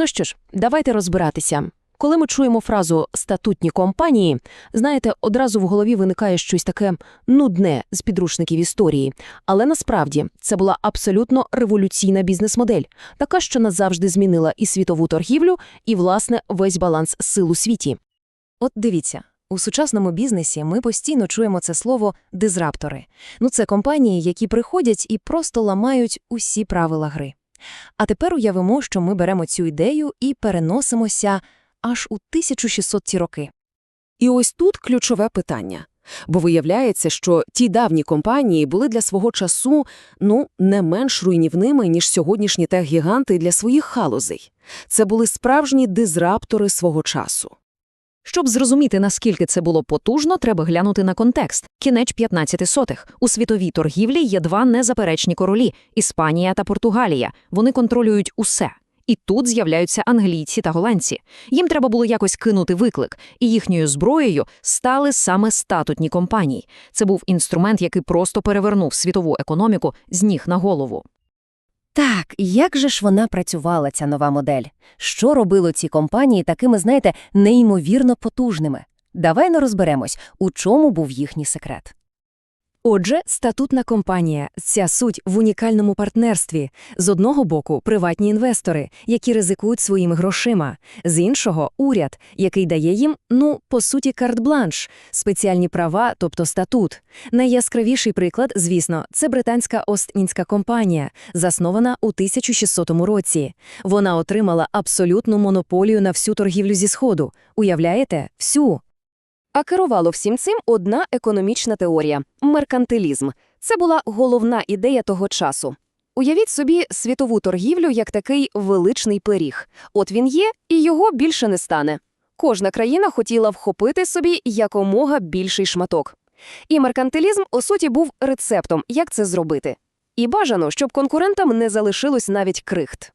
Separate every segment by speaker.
Speaker 1: Ну що ж, давайте розбиратися. Коли ми чуємо фразу «статутні компанії», знаєте, одразу в голові виникає щось таке нудне з підручників історії. Але насправді це була абсолютно революційна бізнес-модель, така, що назавжди змінила і світову торгівлю, і, власне, весь баланс сил у світі.
Speaker 2: От дивіться, у сучасному бізнесі ми постійно чуємо це слово «дизраптори». Ну, це компанії, які приходять і просто ламають усі правила гри. А тепер уявимо, що ми беремо цю ідею і переносимося аж у 1600-ті роки.
Speaker 3: І ось тут ключове питання. Бо виявляється, що ті давні компанії були для свого часу, ну, не менш руйнівними, ніж сьогоднішні тех-гіганти для своїх халузей. Це були справжні дизраптори свого часу.
Speaker 4: Щоб зрозуміти, наскільки це було потужно, треба глянути на контекст. Кінець 15 сотих. У світовій торгівлі є два незаперечні королі – Іспанія та Португалія. Вони контролюють усе. І тут з'являються англійці та голландці. Їм треба було якось кинути виклик, і їхньою зброєю стали саме статутні компанії. Це був інструмент, який просто перевернув світову економіку з ніг на голову.
Speaker 2: Так, як же ж вона працювала, ця нова модель? Що робило ці компанії такими, знаєте, неймовірно потужними? Давай не розберемось, у чому був їхній секрет.
Speaker 5: Отже, статутна компанія – ця суть в унікальному партнерстві. З одного боку – приватні інвестори, які ризикують своїми грошима. З іншого – уряд, який дає їм, ну, по суті, карт-бланш, спеціальні права, тобто статут. Найяскравіший приклад, звісно, це британська Ост-Індська компанія, заснована у 1600 році. Вона отримала абсолютну монополію на всю торгівлю зі Сходу. Уявляєте? Всю.
Speaker 1: А керувало всім цим одна економічна теорія – меркантилізм. Це була головна ідея того часу. Уявіть собі світову торгівлю як такий величний пиріг. От він є, і його більше не стане. Кожна країна хотіла вхопити собі якомога більший шматок. І меркантилізм, у суті, був рецептом, як це зробити. І бажано, щоб конкурентам не залишилось навіть крихт.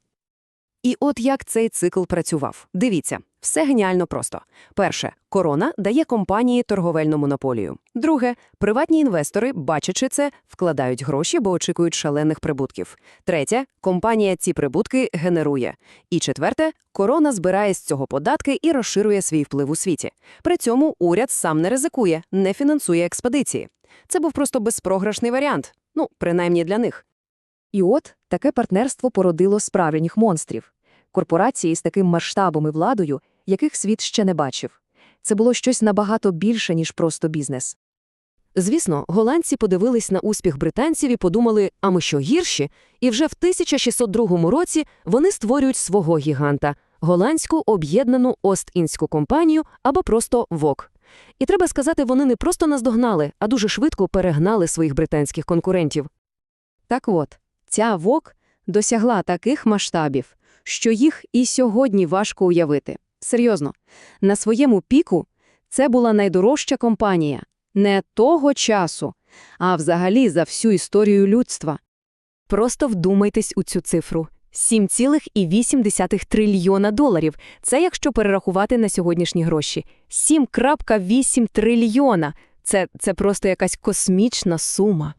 Speaker 3: І от як цей цикл працював. Дивіться, все геніально просто. Перше, корона дає компанії торговельну монополію. Друге, приватні інвестори, бачачи це, вкладають гроші, бо очікують шалених прибутків. Третє, компанія ці прибутки генерує. І четверте, корона збирає з цього податки і розширює свій вплив у світі. При цьому уряд сам не ризикує, не фінансує експедиції. Це був просто безпрограшний варіант. Ну, принаймні для них.
Speaker 5: І от таке партнерство породило справжніх монстрів. Корпорації з таким масштабом і владою, яких світ ще не бачив. Це було щось набагато більше, ніж просто бізнес.
Speaker 1: Звісно, голландці подивились на успіх британців і подумали, а ми що гірші? І вже в 1602 році вони створюють свого гіганта – голландську об'єднану Ост-Індську компанію або просто ВОК. І треба сказати, вони не просто наздогнали, а дуже швидко перегнали своїх британських конкурентів.
Speaker 5: Так от, ця ВОК досягла таких масштабів, що їх і сьогодні важко уявити. Серйозно, на своєму піку це була найдорожча компанія не того часу, а взагалі за всю історію людства.
Speaker 1: Просто вдумайтесь у цю цифру. 7,8 трильйона доларів. Це якщо перерахувати на сьогоднішні гроші. 7,8 трильйона. Це, це просто якась космічна сума.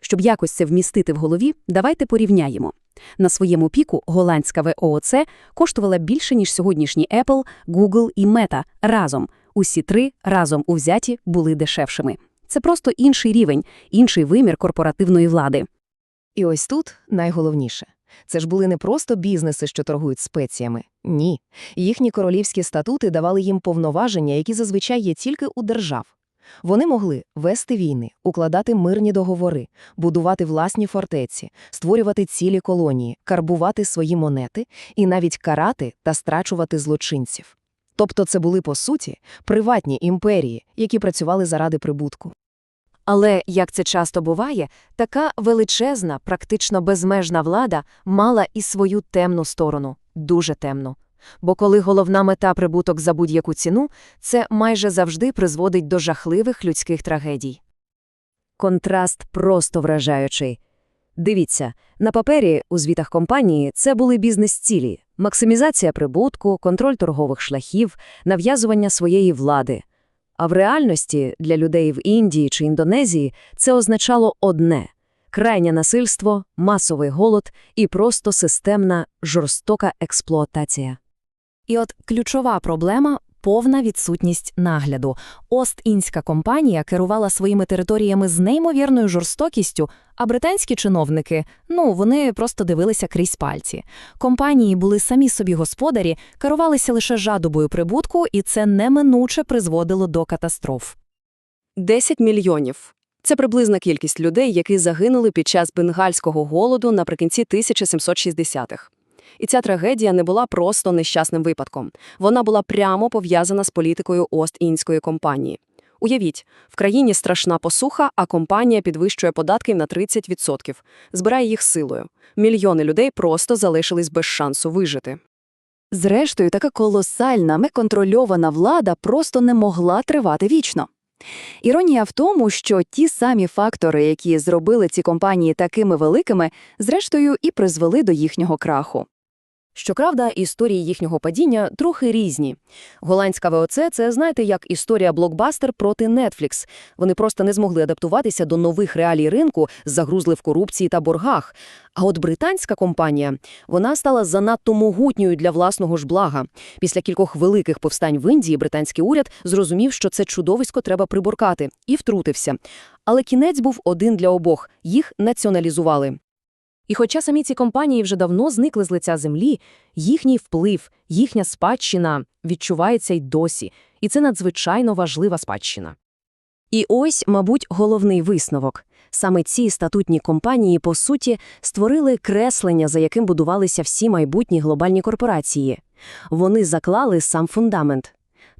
Speaker 3: Щоб якось це вмістити в голові, давайте порівняємо. На своєму піку голландська ВООЦ коштувала більше, ніж сьогоднішні Apple, Google і Meta разом. Усі три разом узяті були дешевшими. Це просто інший рівень, інший вимір корпоративної влади.
Speaker 2: І ось тут найголовніше. Це ж були не просто бізнеси, що торгують спеціями. Ні. Їхні королівські статути давали їм повноваження, які зазвичай є тільки у держав. Вони могли вести війни, укладати мирні договори, будувати власні фортеці, створювати цілі колонії, карбувати свої монети і навіть карати та страчувати злочинців. Тобто це були, по суті, приватні імперії, які працювали заради прибутку.
Speaker 1: Але, як це часто буває, така величезна, практично безмежна влада мала і свою темну сторону, дуже темну. Бо коли головна мета прибуток за будь-яку ціну, це майже завжди призводить до жахливих людських трагедій.
Speaker 3: Контраст просто вражаючий. Дивіться, на папері у звітах компанії це були бізнес-цілі, максимізація прибутку, контроль торгових шляхів, нав'язування своєї влади. А в реальності для людей в Індії чи Індонезії це означало одне
Speaker 4: крайнє насильство, масовий голод і просто системна жорстока експлуатація.
Speaker 5: І от ключова проблема – повна відсутність нагляду. Ост-Індська компанія керувала своїми територіями з неймовірною жорстокістю, а британські чиновники, ну, вони просто дивилися крізь пальці. Компанії були самі собі господарі, керувалися лише жадобою прибутку, і це неминуче призводило до катастроф.
Speaker 3: 10 мільйонів. Це приблизна кількість людей, які загинули під час бенгальського голоду наприкінці 1760-х. І ця трагедія не була просто нещасним випадком. Вона була прямо пов'язана з політикою Ост-Індської компанії. Уявіть, в країні страшна посуха, а компанія підвищує податки на 30%, збирає їх силою. Мільйони людей просто залишились без шансу вижити.
Speaker 1: Зрештою, така колосальна, неконтрольована влада просто не могла тривати вічно. Іронія в тому, що ті самі фактори, які зробили ці компанії такими великими, зрештою і призвели до їхнього краху.
Speaker 2: Щоправда, історії їхнього падіння трохи різні. Голландська ВОЦ – це, знаєте, як історія блокбастер проти Netflix. Вони просто не змогли адаптуватися до нових реалій ринку, загрузли в корупції та боргах. А от британська компанія, вона стала занадто могутньою для власного ж блага. Після кількох великих повстань в Індії британський уряд зрозумів, що це чудовисько треба приборкати, і втрутився. Але кінець був один для обох – їх націоналізували. І хоча самі ці компанії вже давно зникли з лиця землі, їхній вплив, їхня спадщина відчувається й досі. І це надзвичайно важлива спадщина. І ось, мабуть, головний висновок. Саме ці статутні компанії, по суті, створили креслення, за яким будувалися всі майбутні глобальні корпорації. Вони заклали сам фундамент.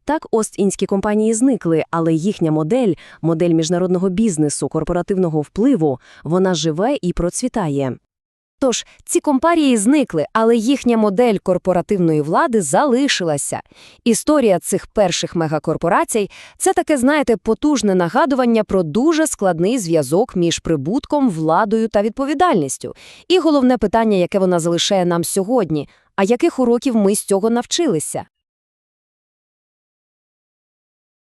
Speaker 2: Так, Ост-Індські компанії зникли, але їхня модель, модель міжнародного бізнесу, корпоративного впливу, вона живе і процвітає. Тож, ці компанії зникли, але їхня модель корпоративної влади залишилася. Історія цих перших мегакорпорацій – це таке, знаєте, потужне нагадування про дуже складний зв'язок між прибутком, владою та відповідальністю. І головне питання, яке вона залишає нам сьогодні – а яких уроків ми з цього навчилися?